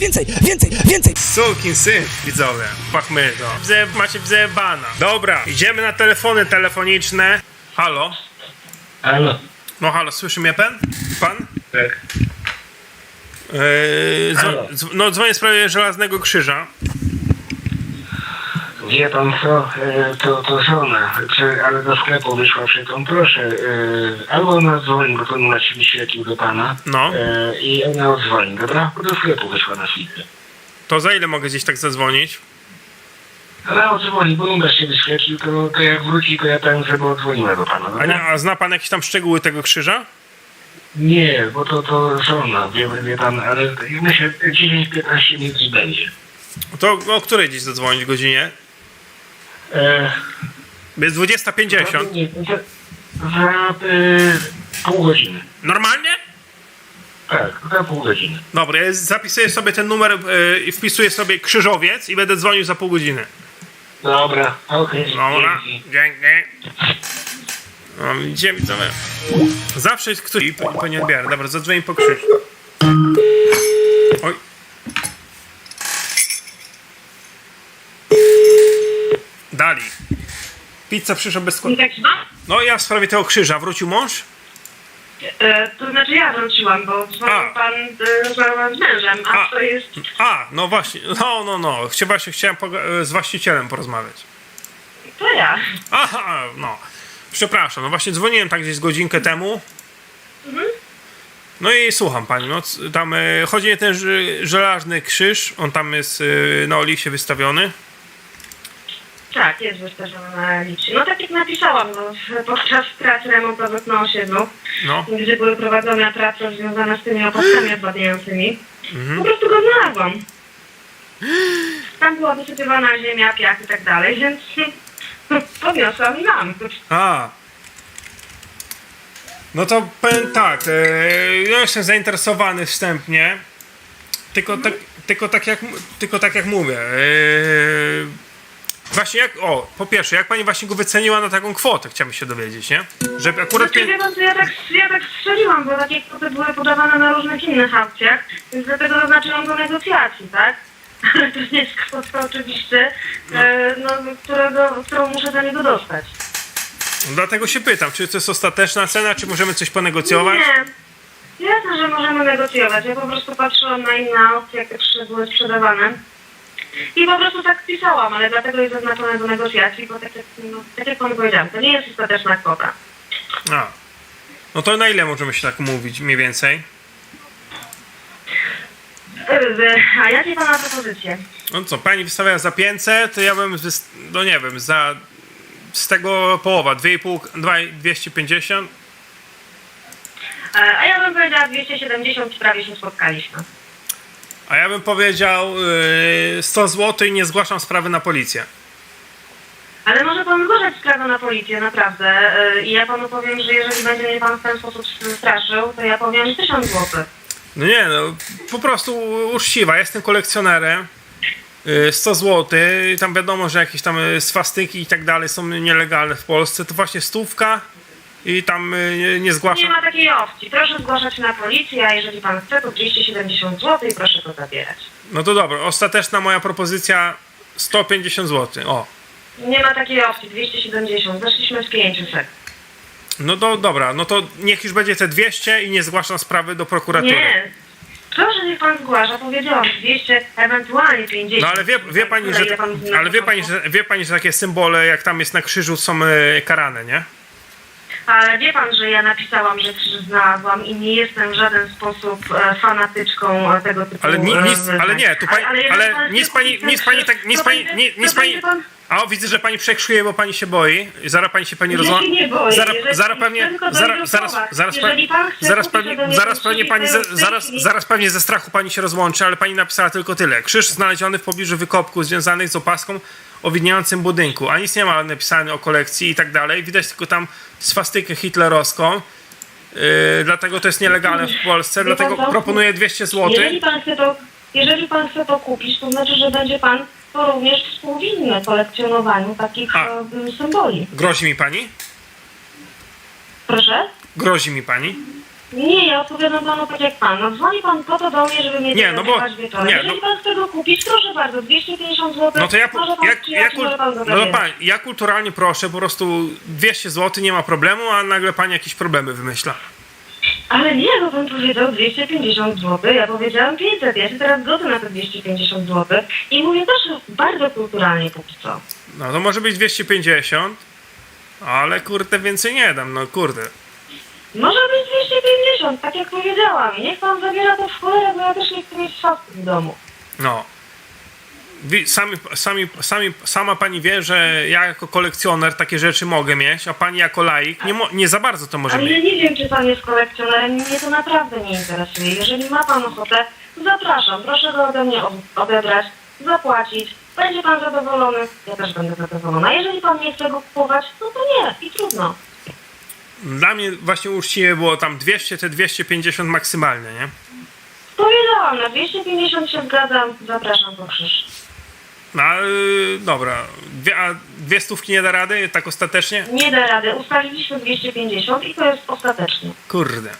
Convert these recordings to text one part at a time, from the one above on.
Więcej, więcej, więcej! Sukin syn, widzowie. Pachmy to. Wze, macie wzebana. Dobra, idziemy na telefony telefoniczne. Halo? Halo. No halo, słyszy mnie pan? Pan? Tak. Yy, Halo. dzw- no dzwonię w sprawie Żelaznego Krzyża. Wie pan co, e, to, to żona, czy, ale do sklepu wyszła przy tą, proszę, e, albo ona dzwoni, bo to numer się wyświetlił do pana No. e, i ona odzwoni, dobra? Bo do sklepu wyszła na chwilę. To za ile mogę gdzieś tak zadzwonić? Ale odzwoni, bo numer się wyświetlił, to, to jak wróci, to ja tam, żeby odzwoniła do pana, A, dobra? nie, a zna pan jakieś tam szczegóły tego krzyża? Nie, bo to, to żona, wie, wie pan, ale myślę, 10-15 minut będzie. To o której dziś zadzwonić godzinie? E, Jest 20.50. nie, za, za e, pół godziny. Normalnie? Tak, za pół godziny. Dobra, ja zapisuję sobie ten numer yy, i wpisuję sobie krzyżowiec i będę dzwonił za pół godziny. Dobra, okej. Dobra, dzięki. dzięki. No, widzowie. Zawsze jest ktoś i p- po nie odbiera. Dobra, zadzwonię po krzyż. Oj. Dali. Pizza przyszła bez składu. Tak, no? No ja w sprawie tego krzyża. Wrócił mąż? E, to znaczy ja wróciłam, bo A. dzwonił pan e, z mężem, a, A. to jest... A, no właśnie. No, no, no. Chcia- Właśnie chciałem poga- z właścicielem porozmawiać. To ja. Aha, no. Przepraszam, no właśnie dzwoniłem tak gdzieś godzinkę temu. No i słucham pani, no c- tam e, chodzi o ten ż- żelazny krzyż, on tam jest e, na Olisie wystawiony. Tak, jest wystawiony na liczy. No tak jak napisałam, no, podczas prac remontowych na osiedlu, No, gdzie były prowadzone prace związane z tymi opaskami odwadniającymi, po prostu go znalazłam. Tam była wysypywana ziemia, piach i tak dalej, więc podniosłam i mam. a. No to powiem tak, e, ja jestem zainteresowany wstępnie, tylko tak, tylko tak, jak, tylko tak jak mówię. E, właśnie jak, o, po pierwsze, jak pani właśnie go wyceniła na taką kwotę, chciałbym się dowiedzieć, nie? Że akurat... Znaczy, wie pan, ja tak, ja tak strzeliłam, bo takie kwoty były podawane na różnych innych aukcjach, więc dlatego zaznaczyłam do negocjacji, tak? Ale to nie jest kwota oczywiście, e, no, którego, którą muszę za niego dostać. Dlatego się pytam, czy to jest ostateczna cena, czy możemy coś ponegocjować? Nie, jasne, że możemy negocjować. Ja po prostu patrzyłam na inne opcje, jakie były sprzedawane. I po prostu tak pisałam, ale dlatego jest zaznaczone do negocjacji, bo tak jak, no, tak jak pan powiedziałam, to nie jest ostateczna kwota. A. No to na ile możemy się tak mówić, mniej więcej? E, A jakie pana propozycje? No co, pani wystawia za 500, to ja bym, no nie wiem, za z tego połowa, 2,5, dwa- 250. E, A ja bym powiedziała 270, prawie się spotkaliśmy. A ja bym powiedział yy, 100 zł i nie zgłaszam sprawy na policję. Ale może pan zgłaszać sprawę na policję, naprawdę. E, I ja panu powiem, że jeżeli będzie mnie pan w ten sposób straszył, to ja powiem 1000 zł. No nie, no po prostu uczciwa, jestem kolekcjonerem. Yy, 100 zł, i tam wiadomo, że jakieś tam y, swastyki i tak dalej są nielegalne w Polsce, to właśnie stówka i tam y, nie, nie Nie zgłaszam. ma takiej opcji. Proszę zgłaszać na policję, a jeżeli pan chce, to 270 zł i proszę to zabierać. No to dobra, ostateczna moja propozycja 150 zł. O. Nie ma takiej opcji, 270. Zeszliśmy z 500. No to dobra, no to niech już będzie te 200 i nie zgłaszam sprawy do prokuratury. Nie. Proszę, niech pan zgłasza. Powiedziałam 200, ewentualnie 50. No ale wie, wie pani, że ale wie pani, że wie pani, że takie symbole jak tam jest na krzyżu są e, karane, nie? Ale wie pan, że ja napisałam, że krzyż znalazłam i nie jestem w żaden sposób e, fanatyczką e, tego typu Ale ni, e, nic, wyznań. ale nie, tu pani, jeżeli ale pan nic chce pani, ten nic pani tak, nic to pani, nie, nic to pani, a o, widzę, że pani przekrzuje, bo pani się boi. Zaraz pani się pani Ja rozłączy. się nie boję. Zaraz, zaraz pewnie, zaraz, zaraz, zaraz, Jeżeli pan chce zaraz pewnie, zaraz pewnie pani, ze, ja zaraz, zaraz pewnie ze strachu pani się rozłączy, ale pani napisała tylko tyle. Krzyż znaleziony w pobliżu wykopku związanych z opaską o widniejącym budynku, a nic nie ma napisane o kolekcji i tak dalej. Widać tylko tam swastykę hitlerowską. Yy, dlatego to jest nielegalne w Polsce, Wie dlatego proponuję 200 zł. Jeżeli pan chce to, jeżeli pan chce to kupić, to znaczy, że będzie pan to również współwinny kolekcjonowaniu takich A. symboli. Grozi mi pani? Proszę? Grozi mi pani? Nie, ja odpowiadam panu tak jak pan. No dzwoni pan po to do mnie, żeby mnie Nie, no bo- wieczorem. nie, Jeżeli no- pan chce go kupić, proszę bardzo, 250 zł. No to ja, może pan może pan no to pan, ja kulturalnie proszę, po prostu 200 zł, nie ma problemu, a nagle pani jakieś problemy wymyśla. Ale nie, bo pan powiedział 250 zł, ja powiedziałam 500, ja się teraz godzę na te 250 zł i mówię też bardzo kulturalnie póki co. No to może być 250, ale kurde więcej nie dam, no kurde. Może być 250, tak jak powiedziałam. I niech pan zabiera to w cholerę, bo ja też nie chcę mieć szafki w domu. No. Sami, sami, sami, sama pani wie, że ja jako kolekcjoner takie rzeczy mogę mieć, a pani jako laik nie, nie za bardzo to może Ale ja mieć. nie wiem, czy pan jest kolekcjonerem, mnie to naprawdę nie interesuje. Jeżeli ma pan ochotę, zapraszam, proszę go ode mnie odebrać, zapłacić. Będzie pan zadowolony, ja też będę zadowolona. Jeżeli pan nie chce go kupować, no to nie i trudno. Dla mnie właśnie uczciwie było tam 200, te 250 maksymalnie, nie? Powiedziałam, na 250 się zgadzam, zapraszam po krzyż. No ale dobra, dwie, a dwie stówki nie da rady, tak ostatecznie? Nie da rady, ustaliliśmy 250 i to jest ostatecznie. Kurde.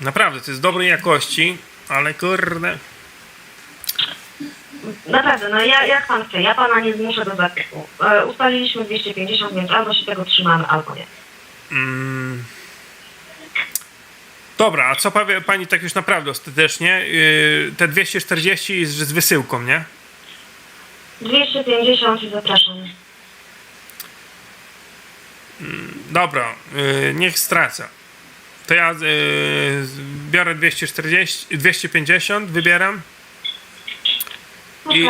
Naprawdę, to jest dobrej jakości, ale kurde. Naprawdę, no ja, jak pan chce, ja pana nie zmuszę do zakupu. E, ustaliliśmy 250, więc albo się tego trzymamy, albo nie. Mm. Dobra, a co powie pani tak już naprawdę ostatecznie? Yy, te 240 z, z wysyłką, nie? 250 i zapraszam. Dobra, yy, niech stracę. To ja yy, biorę 240, 250, wybieram I-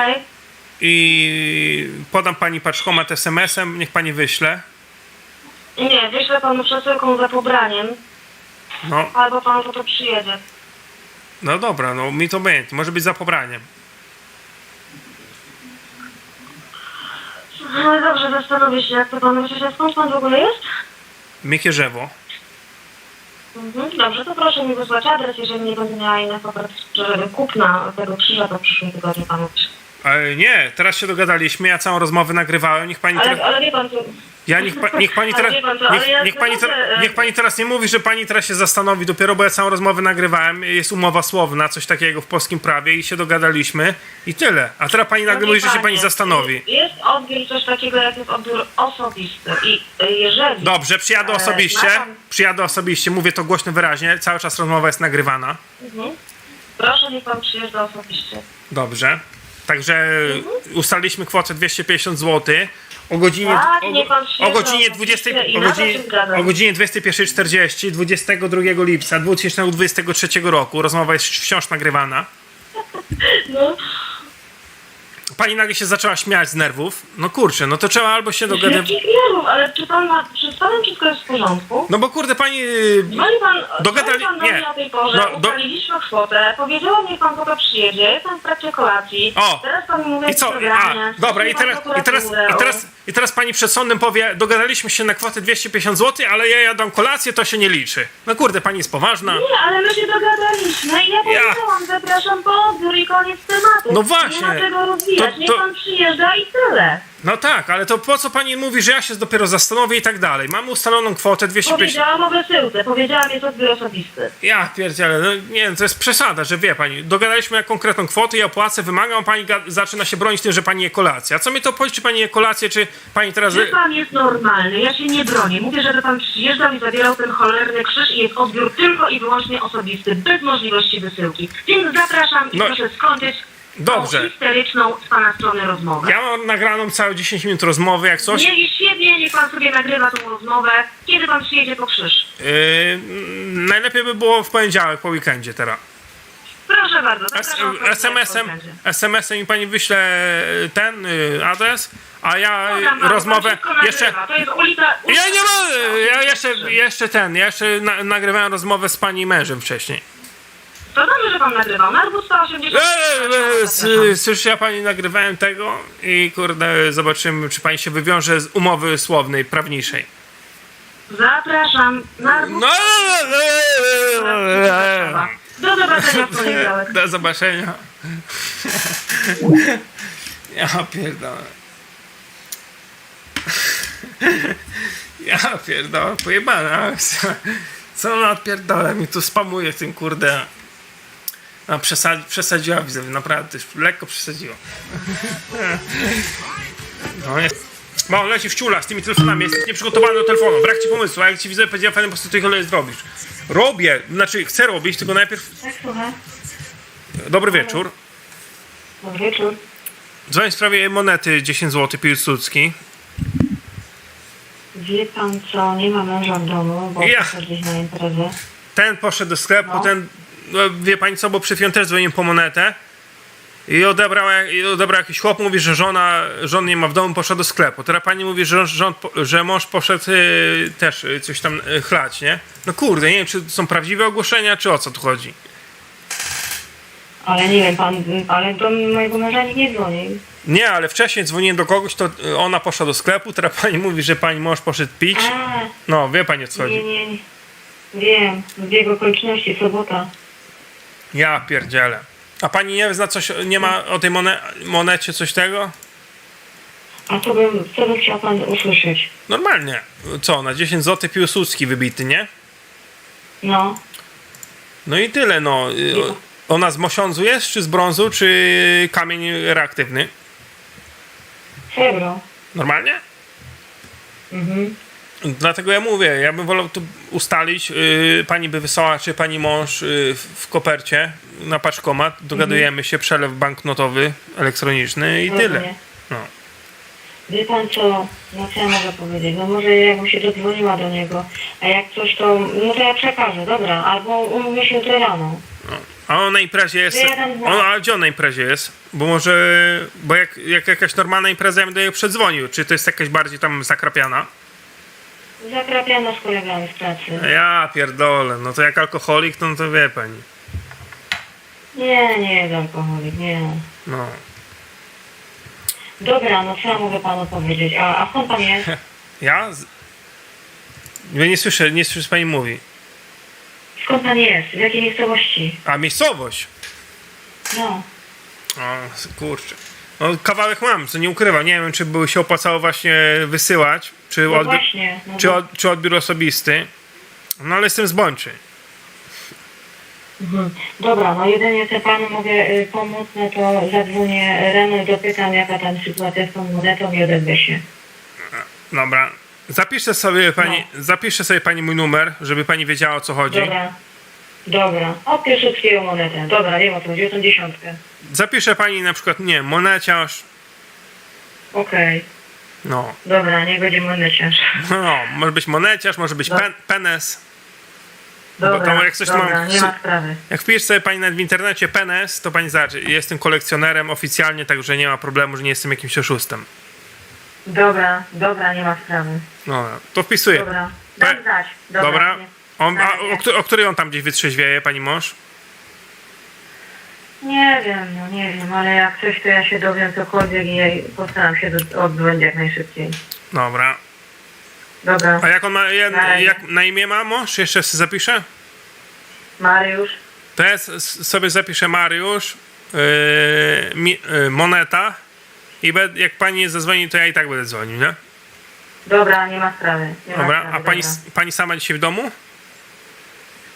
i podam pani paczkomat SMS-em, niech pani wyśle. nie, wyślę panu przesyłką za pobraniem, No, albo pan po to przyjedzie. no dobra, no mi to obojętnie, może być za pobraniem. No dobrze, zastanowię się, jak to panu myślisz, a skąd pan w ogóle jest? Mikierzewo. Mhm, dobrze, to proszę mi wysłać adres, jeżeli nie będę miała innych kupna tego krzyża, to w przyszłym tygodniu panu. Ale nie, teraz się dogadaliśmy, ja całą rozmowę nagrywałem, niech pani teraz... Ale, ale wie pan, co... Ja niech, pa, niech pani Ale teraz. wie pan co, ale Niech, ja niech, pani naprawdę, teraz e- niech pani teraz nie mówi, że pani teraz się zastanowi dopiero, bo ja całą rozmowę nagrywałem. Jest umowa słowna, coś takiego w polskim prawie i się dogadaliśmy i tyle. A teraz pani nagle Drogi mówi, że się pani panie, zastanowi. Jest odbiór coś takiego, jak jest odbiór osobisty i y, jeżeli... Dobrze, przyjadę E, osobiście. ma pan- Przyjadę osobiście, mówię to głośno, wyraźnie. Cały czas rozmowa jest nagrywana. Mhm. Proszę, niech pan przyjeżdża osobiście. Dobrze. Także ustaliliśmy kwotę 250 zł. O godzinie, Tak, o, niech pan przyjeżdża o godzinie osobiście 20, i o na to godzinie, o godzinie 21.40 22 lipca 2023 roku. Rozmowa jest wciąż nagrywana. No, Pani nagle się zaczęła śmiać z nerwów. No kurczę, no to trzeba albo się dogadywać. jakich nerwów, ale czy pan ma... Czy z panem wszystko jest w porządku? No bo kurde, pani. yy, Dzwoni pan, Dogadali- pan do nie. mnie o tej porze, No, do- ustaliliśmy kwotę, powiedziałam, niech pan po to przyjedzie, jestem w trakcie kolacji, O! teraz pan mi mówi I co? A, dobra, i teraz, i, teraz, i, teraz, i teraz pani przed sądem powie, dogadaliśmy się na kwotę 250 zł, ale ja jadam kolację, to się nie liczy. No kurde, pani jest poważna. Nie, ale my się dogadaliśmy i ja powiedziałam, zapraszam po odbiór i koniec tematu. No właśnie. Nie ma czego rozwijać, To- niech to- pan przyjeżdża i tyle. No tak, ale to po co pani mówi, że ja się dopiero zastanowię i tak dalej? Mamy ustaloną kwotę 250. Powiedziałam o wysyłce, powiedziałam, jest odbiór osobisty. Ja pierdzielę, no nie, to jest przesada, że wie pani, dogadaliśmy na konkretną kwotę, ja płacę, wymagam, pani ga- zaczyna się bronić tym, że pani je kolację. A co mi to obchodzi, czy pani je kolację, czy pani teraz... Że pan jest normalny, ja się nie bronię. Mówię, żeby pan przyjeżdżał i zabierał ten cholerny krzyż i jest odbiór tylko i wyłącznie osobisty, bez możliwości wysyłki. Więc zapraszam i No, proszę skończyć dobrze. tą histeryczną z pana strony rozmowę. Ja mam nagraną całe 10 minut rozmowy, jak coś. Nie, świetnie, niech pan sobie nagrywa tą rozmowę, kiedy pan przyjedzie po krzyż. Yy, najlepiej by było w poniedziałek, po weekendzie teraz. Proszę bardzo, SMS-em. SMS-em mi pani wyśle ten y, adres, a ja y, pan rozmowę jeszcze... To jest ulica... Ja nie mogę, ja jeszcze, jeszcze ten, ja jeszcze na, nagrywałem rozmowę z pani mężem wcześniej. To dobrze, że pan nagrywał. Narwód 180... Eee, eee, s- ja pani nagrywałem tego i kurde, zobaczymy, czy pani się wywiąże z umowy słownej, prawniczej. Zapraszam. Narwód... No, Do zobaczenia w poniedziałek. do zobaczenia. Ja pierdolę. Ja pierdolę, pojebana. Co ona odpierdala mi tu spamuje tym kurde. A przesadzi, przesadziła widzę, naprawdę już lekko przesadziła. No jest. Bo on leci w ciula z tymi telefonami, jesteś nieprzygotowany do telefonu, brak ci pomysłu, a jak ci widzę, powiedziałem fajnie, po prostu ty tyle zrobisz. Robię, znaczy chcę robić, tylko najpierw... Tak, słucham. Dobry wieczór. Dobry wieczór. Dzwonię w sprawie monety 10 zł Piłsudski. Wie pan co, nie ma męża w domu, bo Ja. ja. gdzieś na imprezę. Ten poszedł do sklepu, No. ten, no, wie pani co, bo przed chwilą też dzwoniłem po monetę i odebrał, i odebrał jakiś chłop, mówi, że żona, żon nie ma w domu, poszła do sklepu. Teraz pani mówi, że, żon, że mąż poszedł y, też y, coś tam y, chlać, nie? No kurde, nie wiem, czy to są prawdziwe ogłoszenia, czy o co tu chodzi. Ale nie wiem, pan, ale do mojego męża nikt nie dzwoni. Nie, ale wcześniej dzwoniłem do kogoś, to y, ona poszła do sklepu, teraz pani mówi, że pani mąż poszedł pić. A, No, wie pani o co chodzi. nie, nie, nie. Wiem, zbieg okoliczności, sobota. Ja pierdzielę. A pani nie zna coś, nie ma o tej mone, monecie coś tego? A co bym, co by chciał pan usłyszeć? Normalnie. Co, na 10 zł Piłsudski wybity, nie? No, No i tyle, no. Ona z mosiądzu jest, czy z brązu, czy kamień reaktywny? srebro. Normalnie? Mhm. Dlatego ja mówię, ja bym wolał tu ustalić, yy, pani by wysłała, czy pani mąż yy, w- kopercie na paczkomat, dogadujemy się, przelew banknotowy, elektroniczny i tyle. Rozumiem. No. Wie pan co, no co ja mogę powiedzieć? No może jakbym się dodzwoniła do niego, a jak coś to, no to ja przekażę, dobra, albo umówię się jutro rano. A on na imprezie jest. No. On, a gdzie on na imprezie jest? Bo może. Bo jak, jak jakaś normalna impreza, ja bym do niej przedzwonił. Czy to jest jakaś bardziej tam zakrapiana? Zakrapiano z kolegami z pracy. Ja pierdolę. No to jak alkoholik, to, no to wie pani. Nie, nie jest alkoholik, nie. No. Dobra, no co ja mogę panu powiedzieć? A, a skąd pan jest? Ja? Z... Ja nie słyszę, nie słyszę, co pani mówi. Skąd pan jest? W jakiej miejscowości? A miejscowość? No. O, kurczę. No, kawałek mam, co nie ukrywam. Nie wiem, czy by się opłacało właśnie wysyłać, czy, No odbiór, właśnie. No czy, od, czy odbiór osobisty. No ale jestem Bączy. Mhm. Dobra, no jedynie co panu mogę y, pomóc, no to zadzwonię rano i dopytam jaka tam sytuacja z tą monetą i odezwę się. Dobra. Zapiszę sobie pani, No. zapiszę sobie pani mój numer, żeby pani wiedziała o co chodzi. Dobra. Dobra. Od Piłsudskiego monetę. Dobra, wiem o co chodzi, o tą dziesiątkę. Zapiszę pani na przykład, nie moneciarz. Okej. No. Dobra, niech będzie moneciarz. no. Może być moneciarz, może być No. pen, penes. Bo Dobra, to jak coś dobra, mam- nie ma sprawy. Jak wpisz sobie pani nawet w internecie penes, to pani zobaczy. Jestem kolekcjonerem oficjalnie, także nie ma problemu, że nie jestem jakimś oszustem. Dobra, dobra, nie ma sprawy. No, to wpisuję. Dobra, dam znać. Dobra. Dobra. On, a, o, o której on tam gdzieś wytrzeźwieje, pani mąż? Nie wiem, no nie wiem, ale jak coś, to ja się dowiem cokolwiek i ja postaram się do- oddzwonić jak najszybciej. Dobra. Dobra, A jak on ma, razie. jak na imię ma mąż? Jeszcze sobie zapiszę? Mariusz. To ja s- sobie zapiszę Mariusz, yy, mi, yy, moneta i be, jak pani zadzwoni, to ja i tak będę dzwonił, nie? Dobra, nie ma sprawy. Nie ma Dobra, sprawy, a pani, pani sama dzisiaj w domu?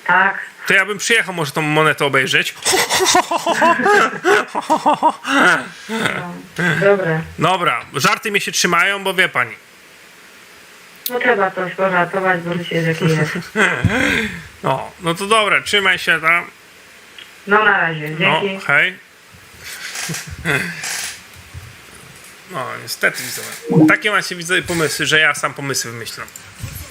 Tak. To ja bym przyjechał może tą monetę obejrzeć. No, dobra. Dobra, żarty mnie się trzymają, bo wie pani. No trzeba coś pożartować, bo jest jakie jest. No, no to dobra, trzymaj się tam. No na razie, No, dzięki. hej. No, niestety widzowie. Takie macie widzę pomysły, że ja sam pomysły wymyślam.